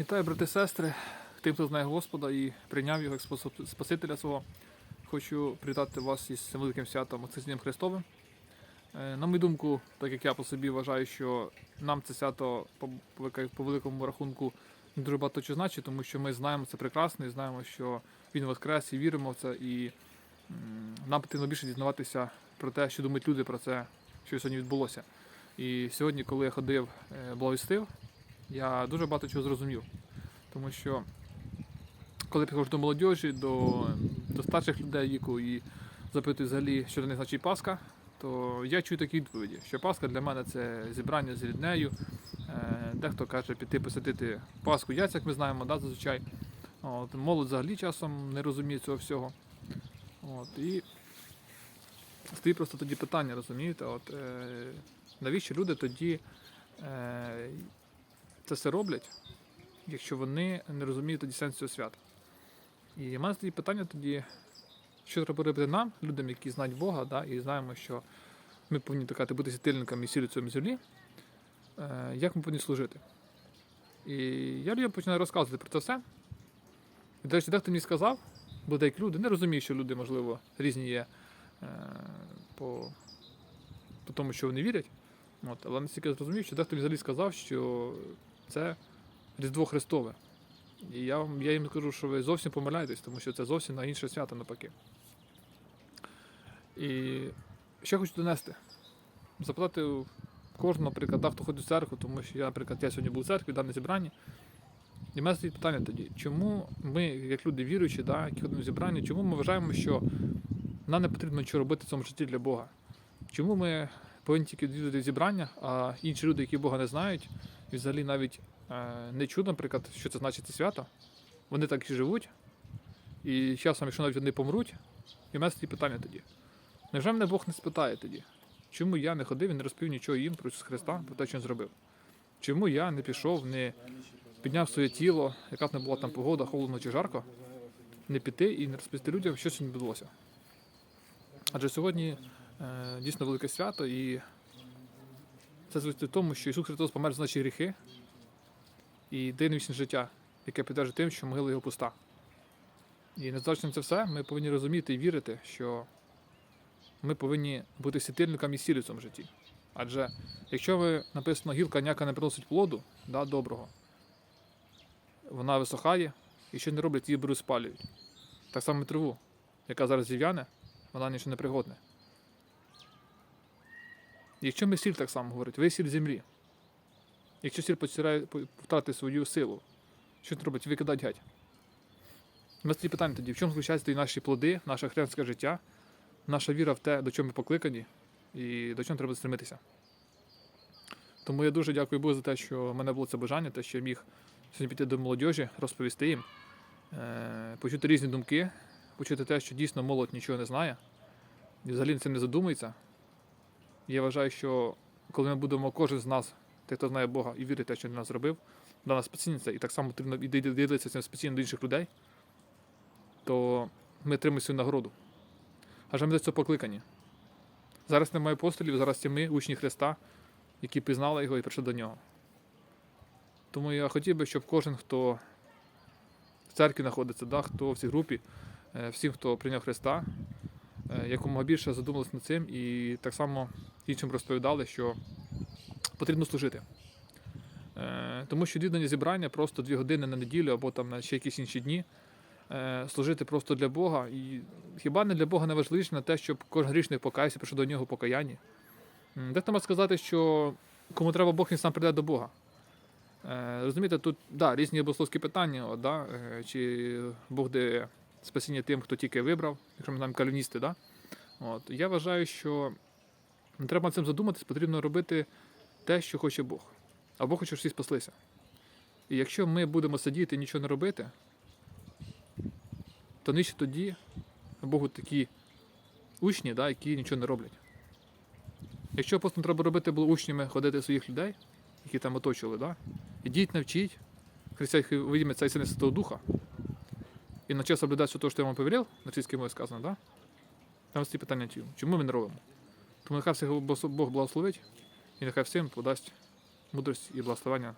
Вітаю, брати і сестри, тим, хто знає Господа і прийняв його як Спасителя свого. Хочу привітати вас із цим великим святом Воскресінням Христовим. Е, На мою думку, так як я по собі вважаю, що нам це свято по, великому рахунку не дуже багато що значить, тому що ми знаємо це прекрасно і знаємо, що він воскрес і віримо в це. І нам потрібно більше дізнаватися про те, що думають люди про це, що сьогодні відбулося. І сьогодні, коли я ходив, е, благовістив, я дуже багато чого зрозумів. Тому що коли підходжу до молодіжі, до, до старших людей віку і запитую взагалі, що для них значить Пасха, то я чую такі відповіді, що Пасха для мене це зібрання з ріднею. Е, Дехто каже піти посетити Пасху яйця, як ми знаємо, да, зазвичай. От, молодь взагалі часом не розуміє цього всього. От, і стоїть просто тоді питання, розумієте? От, е, навіщо люди тоді е, це все роблять, якщо вони не розуміють тоді сенс цього свята. І в мене тоді питання тоді, що треба робити нам, людям, які знають Бога, да, і знаємо, що ми повинні так бути світильниками і сілі цьому землі, е, як ми повинні служити. І я людям починаю розказувати про це все. І, до речі, дехто мені сказав, бо деякі люди не розуміють, що люди, можливо, різні є е, по, по тому, що вони вірять. От, але настільки зрозумів, що дехто взагалі сказав, що це Різдво Христове. І я, вам- я їм скажу, що ви зовсім помиляєтесь, тому що це зовсім на інше свято навпаки. І я хочу донести? Запитати кожного, наприклад, да, хто ходить в церкву, тому що я, наприклад, я сьогодні був у церкві, да, на зібранні. І в мене стоїть питання тоді, чому ми, як люди віруючі, да, які ходимо в зібрання, чому ми вважаємо, що нам не потрібно нічого робити в цьому житті для Бога? Чому ми повинні тільки відвідувати зібрання, а інші люди, які Бога не знають, і взагалі навіть е, не чують, наприклад, що це значить це свято, вони так і живуть. І часом, якщо навіть вони помруть, і в мене стоїть питання тоді. Невже мене Бог не спитає тоді? Чому я не ходив і не розповів нічого їм про Ісуса Христа, про те, що він зробив? Чому я не пішов, не підняв своє тіло, яка б не була там погода, холодно чи жарко, не піти і не розповісти людям, що сьогодні відбулося? Адже сьогодні е, дійсно велике свято, і це звучить в тому, що Ісус Христос помер за наші гріхи і дає життя, яке підтверджує тим, що могила його пуста. І незважаючи на це все, ми повинні розуміти і вірити, що ми повинні бути світильниками і сілі в житті. Адже якщо ви написано гілка няка не приносить плоду, да, доброго, вона висохає і що не роблять, її беруть спалюють. Так само і траву, яка зараз зів'яне, вона нічого не пригодне. Якщо ми сіль так само говорить, ви сіль землі. Якщо сіль потеряє- по- втратить свою силу, що це робить? Викидать геть. У нас питання тоді, в чому заключаються наші плоди, наше християнське життя, наша віра в те, до чого ми покликані і до чого треба стремитися. Тому я дуже дякую Богу за те, що в мене було це бажання, те, що я міг сьогодні піти до молодіжі, розповісти їм, е, почути різні думки, почути те, що дійсно молодь нічого не знає, і взагалі це не задумується. Я вважаю, що коли ми будемо кожен з нас, той, хто знає Бога і вірить те, що він нас зробив, для нас це, і так само потрібно і ди- ділитися цим спасінням до інших людей, то ми отримаємо свою нагороду. Адже ми до цього покликані. Зараз немає апостолів, зараз це ми, учні Христа, які пізнали його і прийшли до нього. Тому я хотів би, щоб кожен, хто в церкві знаходиться, да, хто в цій групі, е, всім, хто прийняв Христа, якомога більше задумалися над цим і так само іншим розповідали, що потрібно служити. Е, Тому що відвідання зібрання просто дві години на неділю або там на ще якісь інші дні. е, Служити просто для Бога. І хіба не для Бога найважливіше на те, щоб кожен грішник покаявся, прийшов до нього в покаянні? Дехто може сказати, що кому треба Бог, він сам прийде до Бога. Е, Розумієте, тут да, різні богословські питання, да, е, чи Бог дає спасіння тим, хто тільки вибрав, якщо ми знаємо кальвіністи, да? От, я вважаю, що не треба цим задуматись, потрібно робити те, що хоче Бог. А Бог хоче, щоб всі спаслися. І якщо ми будемо сидіти і нічого не робити, то нижче тоді Богу такі учні, да, які нічого не роблять. Якщо просто треба робити було учнями ходити своїх людей, які там оточували, да? ідіть, навчіть, Ця і Сина і Святого Духа, і час соблюдати все те, що я вам повірив, на російській мові сказано, да? там ці питання чому? Чому ми не робимо? Тому нехай всіх Бог благословить, і нехай всім подасть мудрість і благословення.